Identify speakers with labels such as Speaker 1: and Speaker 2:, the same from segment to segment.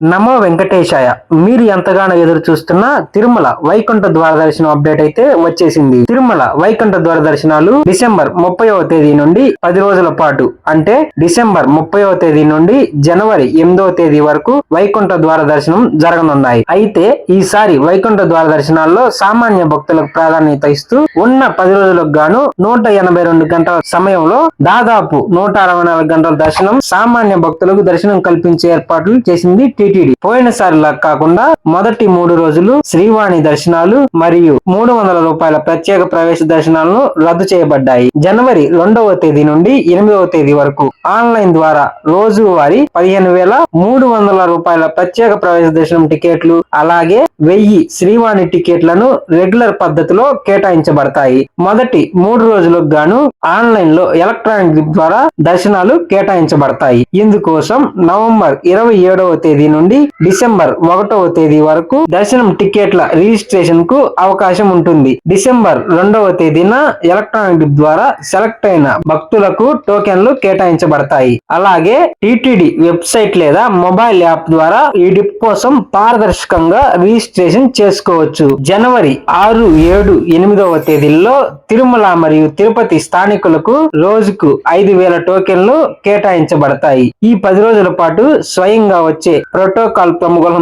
Speaker 1: నమో వెంకటేశాయ. మీరు ఎంతగానో ఎదురు చూస్తున్న తిరుమల వైకుంఠ ద్వార దర్శనం అప్డేట్ అయితే వచ్చేసింది. తిరుమల వైకుంఠ ద్వార దర్శనాలు డిసెంబర్ ముప్పైవ తేదీ నుండి పది రోజుల పాటు అంటే డిసెంబర్ ముప్పైవ తేదీ నుండి జనవరి ఎనిమిదవ తేదీ వరకు వైకుంఠ ద్వార దర్శనం జరగనున్నాయి. అయితే ఈసారి వైకుంఠ ద్వార దర్శనాల్లో సామాన్య భక్తులకు ప్రాధాన్యత ఇస్తూ ఉన్న పది రోజులకు గాను నూట ఎనభై రెండు గంటల సమయంలో దాదాపు నూట అరవై నాలుగు గంటల దర్శనం సామాన్య భక్తులకు దర్శనం కల్పించే ఏర్పాట్లు చేసింది టీటీడీ. పోయినసారిలా కాకుండా మొదటి మూడు రోజులు శ్రీవాణి దర్శనాలు మరియు మూడు వందల రూపాయల ప్రత్యేక ప్రవేశ దర్శనాలను రద్దు చేయబడ్డాయి. జనవరి రెండవ తేదీ నుండి ఎనిమిదవ తేదీ వరకు ఆన్లైన్ ద్వారా రోజువారీ పదిహేను వేల మూడు వందల రూపాయల ప్రత్యేక ప్రవేశ దర్శనం టికెట్లు అలాగే వెయ్యి శ్రీవాణి టికెట్లను రెగ్యులర్ పద్ధతిలో కేటాయించబడతాయి. మొదటి మూడు రోజులకు గాను ఆన్లైన్లో ఎలక్ట్రానిక్ ద్వారా దర్శనాలు కేటాయించబడతాయి. ఇందుకోసం నవంబర్ ఇరవై ఏడవ తేదీ నుండి డిసెంబర్ ఒకటవ తేదీ వరకు దర్శనం టికెట్ల రిజిస్ట్రేషన్కు అవకాశం ఉంటుంది. డిసెంబర్ రెండవ తేదీన ఎలక్ట్రానిక్ డిప్ ద్వారా సెలెక్ట్ అయిన భక్తులకు టోకెన్లు కేటాయించబడతాయి. అలాగే టిటిడి వెబ్సైట్ లేదా మొబైల్ యాప్ ద్వారా ఈ డిప్ కోసం పారదర్శకంగా రిజిస్ట్రేషన్ చేసుకోవచ్చు. జనవరి ఆరు ఏడు ఎనిమిదవ తేదీల్లో తిరుమల మరియు తిరుపతి స్థానికులకు రోజుకు ఐదు వేల టోకెన్లు కేటాయించబడతాయి. ఈ పది రోజుల పాటు స్వయంగా వచ్చే ప్రోటోకాల్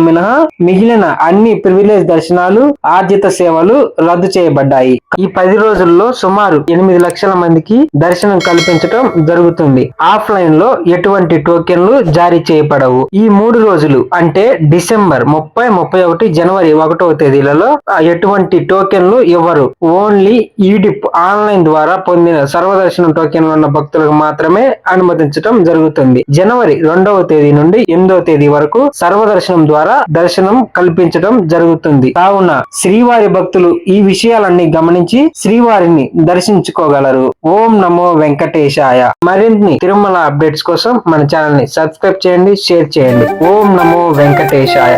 Speaker 1: మినహా మిగిలిన అన్ని ప్రివిలేజ్ దర్శనాలు ఆర్జిత సేవలు రద్దు చేయబడ్డాయి. ఈ పది రోజుల్లో సుమారు ఎనిమిది లక్షల మందికి దర్శనం కల్పించడం జరుగుతుంది. ఆఫ్లైన్లో ఎటువంటి టోకెన్లు జారీ చేయబడవు. ఈ మూడు రోజులు అంటే డిసెంబర్ ముప్పై ముప్పై ఒకటి జనవరి ఒకటవ తేదీలలో ఎటువంటి టోకెన్లు ఇవ్వరు. ఓన్లీ ఈడిప్ ఆన్లైన్ ద్వారా పొందిన సర్వదర్శనం టోకెన్లు ఉన్న భక్తులకు మాత్రమే అనుమతించడం జరుగుతుంది. జనవరి రెండవ తేదీ నుండి ఎనిమిదవ తేదీ వరకు సర్వదర్శనం ద్వారా దర్శనం కల్పించడం జరుగుతుంది. కావున శ్రీవారి భక్తులు ఈ విషయాలన్నీ గమనించి శ్రీవారిని దర్శించుకోగలరు. ఓం నమో వెంకటేశాయ. మరిన్ని తిరుమల అప్డేట్స్ కోసం మన ఛానల్ని సబ్స్క్రైబ్ చేయండి షేర్ చేయండి. ఓం నమో వెంకటేశాయ.